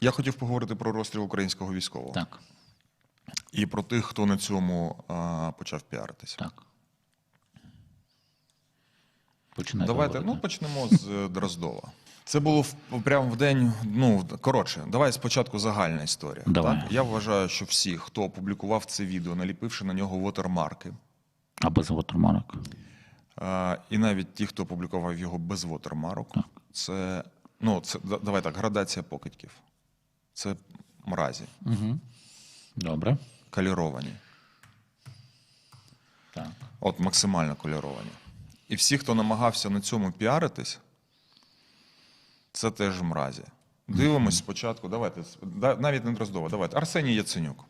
Я хотів поговорити про розстріл українського військового Так, і про тих, хто на цьому а, почав піаритися. так. Починайте Давайте ну почнемо з е, Дроздова. Це було в, прямо в день. Ну коротше, давай спочатку загальна історія. Давай. Так? Я вважаю, що всі, хто опублікував це відео, наліпивши на нього вотермарки, А без вотермарок? а, і навіть ті, хто опублікував його без вотермарок, Так. це ну це давай так, градація покидьків. Це мразі, Угу. Добре. каліровані. Так. От максимально кольоровані. І всі, хто намагався на цьому піаритись, це теж мразі. Дивимось спочатку. Давайте навіть не Дроздова, давайте. Арсеній Яценюк.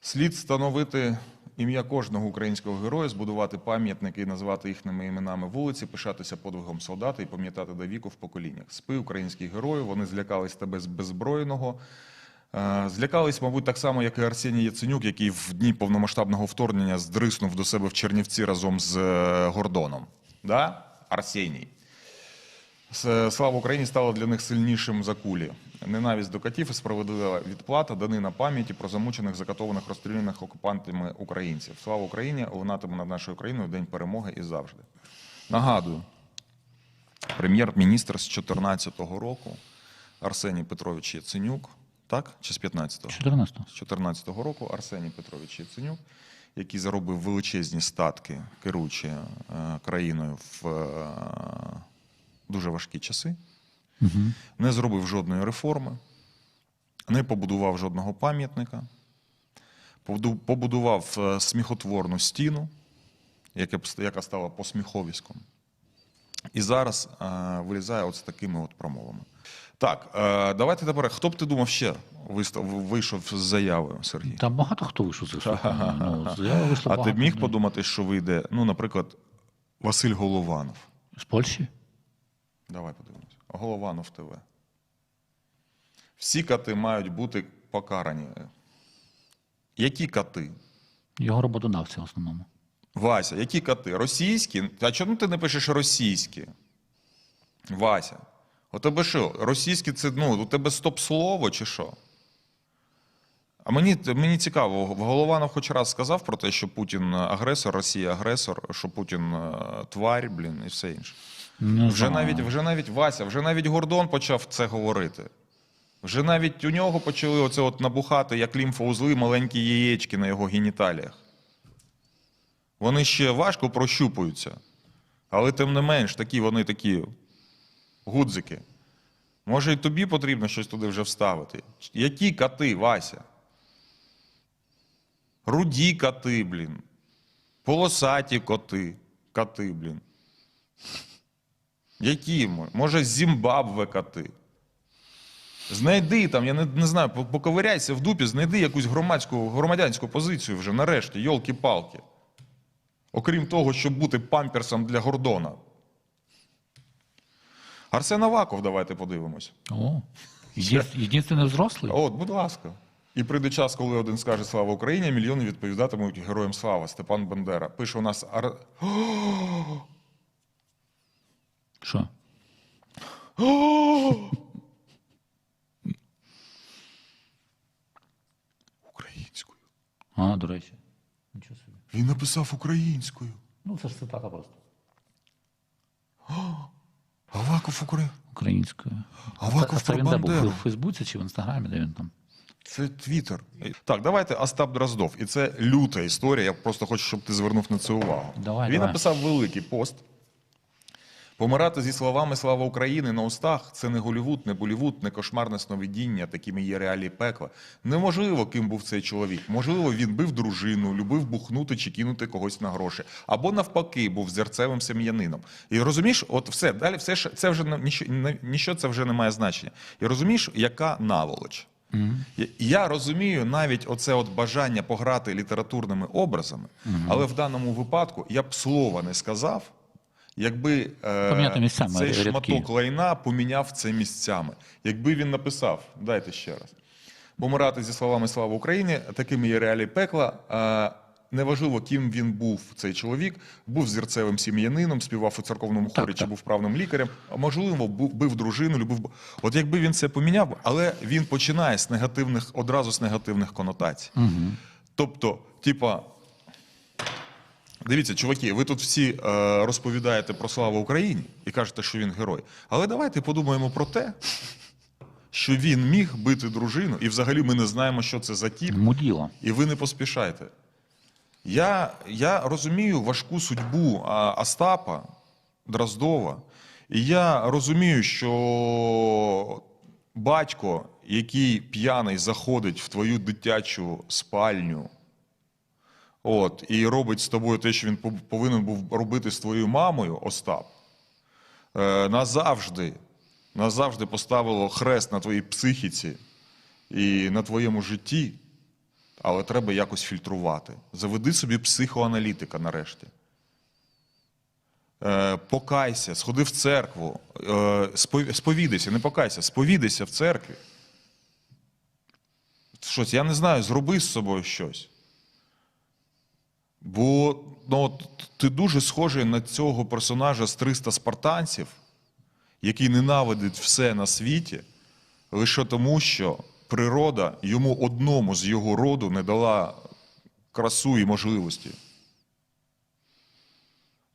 Слід встановити ім'я кожного українського героя, збудувати пам'ятники і назвати їхніми іменами вулиці, пишатися подвигом солдата і пам'ятати до віку в поколіннях. Спи, українські герої, вони злякались тебе з беззбройного. Е, Злякались, мабуть, так само, як і Арсеній Яценюк, який в дні повномасштабного вторгнення здриснув до себе в Чернівці разом з е, Гордоном. Да? Арсеній. Слава Україні стала для них сильнішим за кулі. Ненависть до катів і справедлива відплата, данина пам'яті про замучених, закатованих, розстріляних окупантами українців. Слава Україні! Лунатиме над нашою країною в день перемоги і завжди. Нагадую, прем'єр-міністр з 2014 року Арсеній Петрович Яценюк, так? Чи з 15-го? 14. З 2014 року Арсеній Петрович Яценюк, який заробив величезні статки, керуючи е, країною в е, дуже важкі часи, Угу. не зробив жодної реформи, не побудував жодного пам'ятника, побудував е, сміхотворну стіну, яка стала посміховиськом. І зараз е, вилізає от з такими от промовами. Так, е, давайте тепер. Хто б ти думав ще вистав, вийшов з заявою, Сергій? Там багато хто вийшов з цих Ну, А ти багато. б міг подумати, що вийде, ну, наприклад, Василь Голованов. З Польщі? Давай подивимось. Голованов ТВ. Всі коти мають бути покарані. Які коти? Його роботодавці в основному. Вася, які коти? Російські? А чому ти не пишеш російські? Вася. У тебе що? Російські це ну, у тебе стоп-слово чи що? А мені, мені цікаво, Голованов хоч раз сказав про те, що Путін агресор, Росія агресор, що Путін е, тварь, блін, і все інше. Не Вже навіть, вже навіть Вася, вже навіть Гордон почав це говорити. Вже навіть у нього почали оце от набухати, як лімфоузли, маленькі яєчки на його геніталіях. Вони ще важко прощупуються. Але тим не менш, такі вони такі гудзики. Може, і тобі потрібно щось туди вже вставити. Які коти, Вася? Руді коти, блін. Полосаті коти. Коти, блін. Які? мо- Може, Зімбабве коти. Знайди там, я не, не знаю, поковиряйся в дупі, знайди якусь громадську, громадянську позицію вже нарешті, йолки-палки. Окрім того, щоб бути памперсом для Гордона. Арсен Аваков, давайте подивимось. О, єди- єдиний взрослий? От, будь ласка. І прийде час, коли один скаже Слава Україні, мільйони відповідатимуть героям слава. Степан Бандера. Пише у нас Ар... Що? українською. А, до речі. Нічого собі. Він написав українською. Ну, це ж цитата просто. Аваков Україна. Українською. Аваков а це про він де був? В Фейсбуці чи в Інстаграмі, де він там? Це Твіттер. Так, давайте Остап Дроздов. І це люта історія. Я просто хочу, щоб ти звернув на це увагу. Давай, Він давай. написав великий пост. Помирати зі словами Слава України на устах це не Голівуд, не Болівуд, не кошмарне сновидіння, такими є реалії пекла. Неможливо, ким був цей чоловік. Можливо, він бив дружину, любив бухнути чи кинути когось на гроші. Або навпаки, був зерцевим сем'янином. І розумієш, от все, далі все це вже не- ніщо, це вже не має значення. І розумієш, яка наволоч. Я- Я розумію навіть оце от бажання пограти літературними образами, але в даному випадку я б слова не сказав, якби е, місцями цей рядки. шматок лайна поміняв це місцями. Якби він написав, дайте ще раз. Помирати зі словами Слава Україні, такими є реалії пекла. Е, неважливо, ким він був цей чоловік, був зірцевим сім'янином, співав у церковному Так, хорі чи так. був правним лікарем, а можливо, був, бив дружину, любив. От якби він це поміняв, але він починає з негативних, одразу з негативних конотацій. Угу. Тобто, типа, дивіться, чуваки, ви тут всі е, розповідаєте про славу Україні і кажете, що він герой. Але давайте подумаємо про те, що він міг бити дружину, і взагалі ми не знаємо, що це за тіп, Муділо. і ви не поспішайте. Я, я розумію важку судьбу Остапа Дроздова, і я розумію, що батько, який п'яний заходить в твою дитячу спальню, от, і робить з тобою те, що він повинен був робити з твоєю мамою, Остап, е, назавжди, назавжди поставило хрест на твоїй психіці і на твоєму житті. Але треба якось фільтрувати. Заведи собі психоаналітика нарешті. Е, покайся, сходи в церкву, е, сповідайся, не покайся, сповідайся в церкві. Щось, я не знаю, зроби з собою щось. Бо ну, ти дуже схожий на цього персонажа з 300 спартанців, який ненавидить все на світі, лише тому, що природа йому одному з його роду не дала красу і можливості.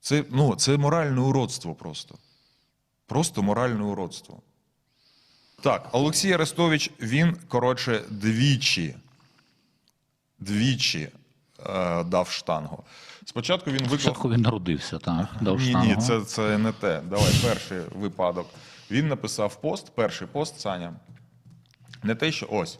Це, ну, це моральне уродство просто. Просто моральне уродство. Так, Олексій Арестович, він, коротше, двічі, двічі дав штангу. Спочатку він виклав. Спочатку він народився, так. Дав Ні, штангу. ні, це, це не те. Давай, перший випадок. Він написав пост, перший пост, Саня. Не те, що ось.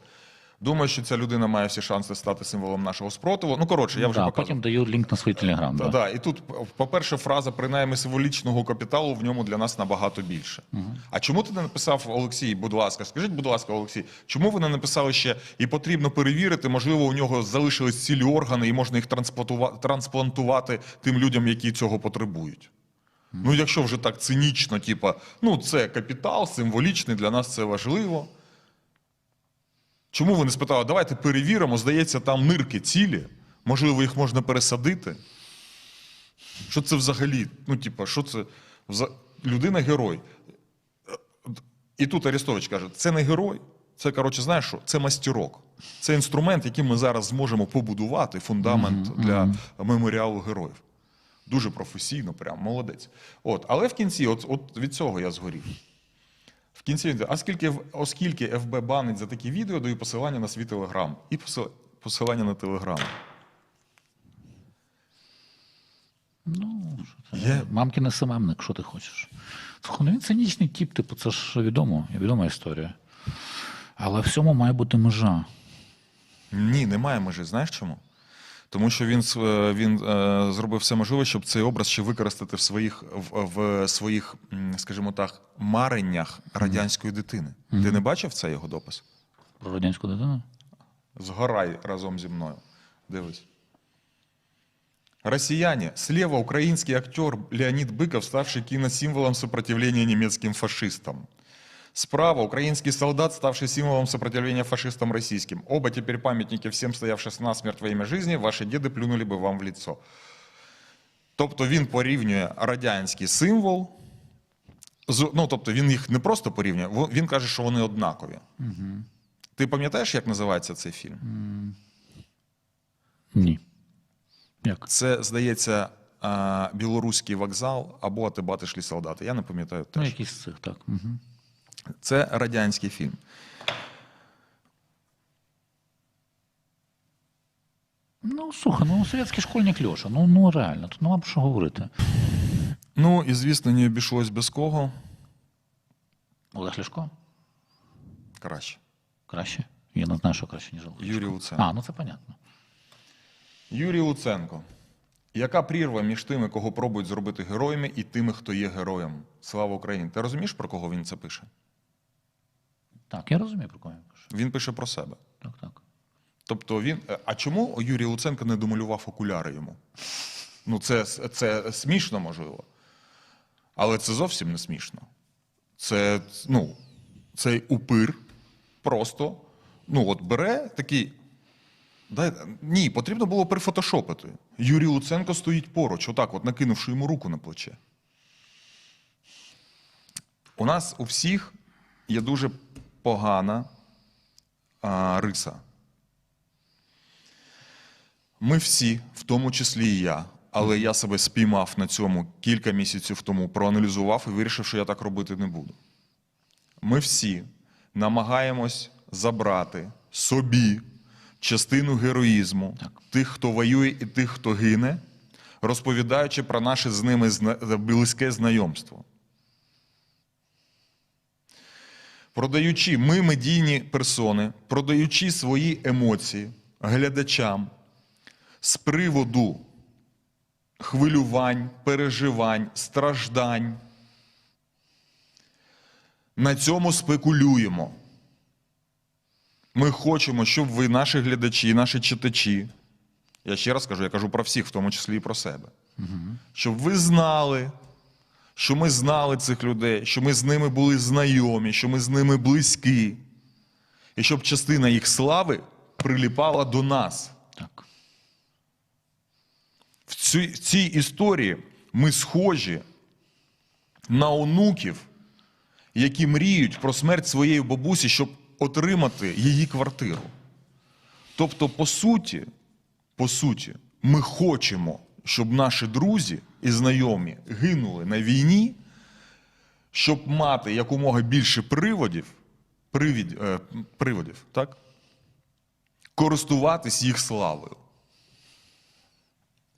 Думаю, що ця людина має всі шанси стати символом нашого спротиву. Ну, коротше, я вже да, потім даю лінк на свій телеграм. Да, Да. да. І тут, по-перше, фраза принаймні символічного капіталу в ньому для нас набагато більше. А чому ти не написав Олексій, будь ласка, скажіть, будь ласка, Олексій, чому ви не написали ще і потрібно перевірити, можливо, у нього залишились цілі органи, і можна їх трансплантува- трансплантувати тим людям, які цього потребують? Ну, якщо вже так цинічно, типа, ну це капітал, символічний, для нас це важливо. Чому ви не спитали, давайте перевіримо, здається, там нирки цілі, можливо, їх можна пересадити. Що це взагалі? Ну, типа, що це людина герой. І тут Арестович каже: це не герой, це, коротше, знаєш що? Це мастерок. Це інструмент, яким ми зараз зможемо побудувати фундамент для меморіалу героїв. Дуже професійно, прям молодець. От, але в кінці, от, от від цього я згорів. Кінці він, а скільки, оскільки ФБ банить за такі відео, даю посилання на свій телеграм. І посилання на телеграм. Ну? Є- Мамкин СММник, що ти хочеш? Ну він цинічний тип, типу, це ж відомо, відома історія. Але всьому має бути межа. Ні, немає межі. Знаєш чому? Тому що він, е, він е, зробив все можливе, щоб цей образ ще використати в своїх, в, в своїх, скажімо так, мареннях радянської дитини. Ти не бачив цей його допис? Про радянську дитину? Згорай разом зі мною. Дивись. Россияне. Слева украинский актер Леонид Быков, ставший киносимволом сопротивления немецким фашистам. Справа украинский солдат, ставший символом сопротивления фашистам российским. Оба теперь памятники всем стоявших насмерть во имя жизни. Ваши деды плюнули бы вам в лицо. Тобто він порівнює радянський символ. Ну, тобто він їх не просто порівнює, він каже, що вони однакові. Ти пам'ятаєш, як називається цей фільм? Ні. Як? Це, здається, білоруський вокзал або шлі солдати. Я не пам'ятаю Ну, теж. якийсь з цих, так. Угу. Це радянський фільм. Ну, слухай, ну совєтський школьник Льоша. Ну, ну реально, тут нема про що говорити. Ну і звісно, не обійшлось без кого. Олег Ляшко? Краще. Краще? Я не знаю, що краще, ніж Олег. Юрій Луценко. А, ну це понятно. Юрій Луценко. Яка прірва між тими, кого пробують зробити героями, і тими, хто є героєм? Слава Україні! Ти розумієш, про кого він це пише? Так, я розумію, про кого я кажу. Він пише про себе. Так, так. Тобто він. е, А чому Юрій Луценко не домалював окуляри йому? Ну, це, це смішно, можливо. Але це зовсім не смішно. Це, ну, цей упир просто ну, от бере такий Дай... Ні, потрібно було прифотошопити. Юрій Луценко стоїть поруч, отак, от накинувши йому руку на плече. У нас у всіх є дуже погана а, риса. Ми всі, в тому числі і я, але я себе спіймав на цьому кілька місяців тому, проаналізував і вирішив, що я так робити не буду. Ми всі намагаємось забрати собі частину героїзму тих, хто воює, і тих, хто гине, розповідаючи про наше з ними близьке знайомство. Продаючи ми, медійні персони, продаючи свої емоції глядачам з приводу хвилювань, переживань, страждань. На цьому спекулюємо. Ми хочемо, щоб ви, наші глядачі, наші читачі, я ще раз кажу, я кажу про всіх, в тому числі і про себе, щоб ви знали, що ми знали цих людей, що ми з ними були знайомі, що ми з ними близькі, і щоб частина їх слави приліпала до нас. Так. В цій, в цій історії ми схожі на онуків, які мріють про смерть своєї бабусі, щоб отримати її квартиру. Тобто, по суті, по суті, ми хочемо, щоб наші друзі і знайомі гинули на війні, щоб мати якомога більше приводів, привід, е, приводів так? користуватись їх славою.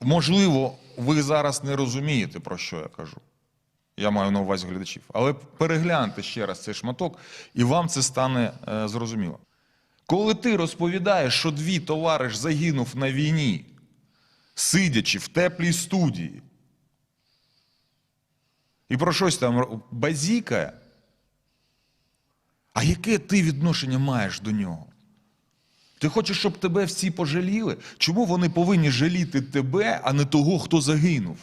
Можливо, ви зараз не розумієте, про що я кажу. Я маю на увазі глядачів. Але перегляньте ще раз цей шматок, і вам це стане е, зрозуміло. Коли ти розповідаєш, що дві товариш загинув на війні, сидячи в теплій студії, і про щось там базікає, а яке ти відношення маєш до нього? Ти хочеш, щоб тебе всі пожаліли? Чому вони повинні жаліти тебе, а не того, хто загинув?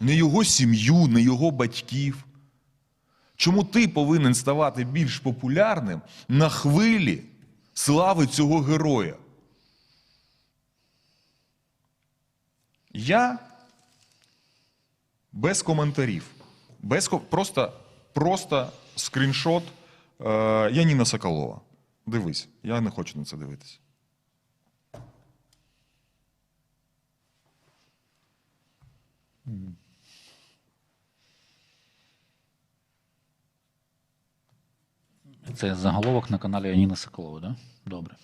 Не його сім'ю, не його батьків. Чому ти повинен ставати більш популярним на хвилі слави цього героя? Я без коментарів. Без, просто, просто скріншот е, Яніна Соколова. Дивись, я не хочу на це дивитися. Це заголовок на каналі Аніни Соколової, да? Добре.